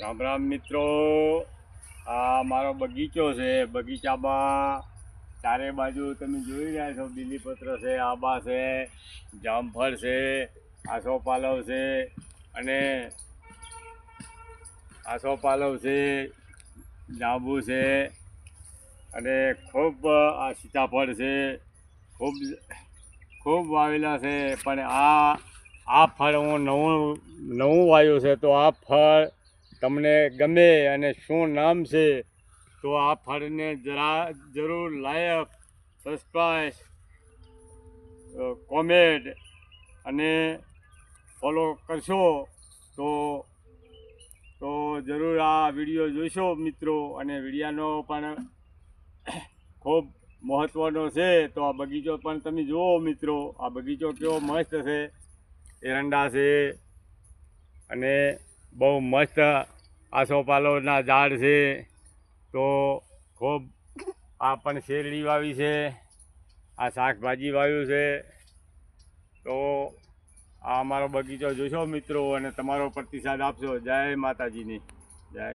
રામ રામ મિત્રો. આ મારો બગીચો છે. બગીચામાં ચારે બાજુ તમે જોઈ રહ્યા છો, બીલીપત્ર છે, આંબા છે, જામફળ છે, આસોપાલવ છે અને આસોપાલવ છે, જાંબુ છે અને ખૂબ આ સીતાફળ છે. ખૂબ ખૂબ વાવેલા છે. પણ આ આ ફળ હું નવું નવું વાવ્યું છે. તો આ ફળ તમને ગમે અને શું નામ છે, તો આ ફળને જરા જરૂર લાયક સબસ્ક્રાઈબ કોમેન્ટ અને ફોલો કરશો. તો તો જરૂર આ વીડિયો જોઈશો મિત્રો અને વિડીયાનો પણ ખૂબ મહત્ત્વનો છે. તો આ બગીચો પણ તમે જુઓ મિત્રો, આ બગીચો કેવો મસ્ત છે. એરંડા છે અને બહુ મસ્ત આસોપાલોના ઝાડ છે. તો ખૂબ આ પણ શેરડી વાવી છે. આ શાકભાજી વાવ્યું છે. તો આ અમારો બગીચો જોશો મિત્રો અને તમારો પ્રતિસાદ આપશો. જય માતાજીની.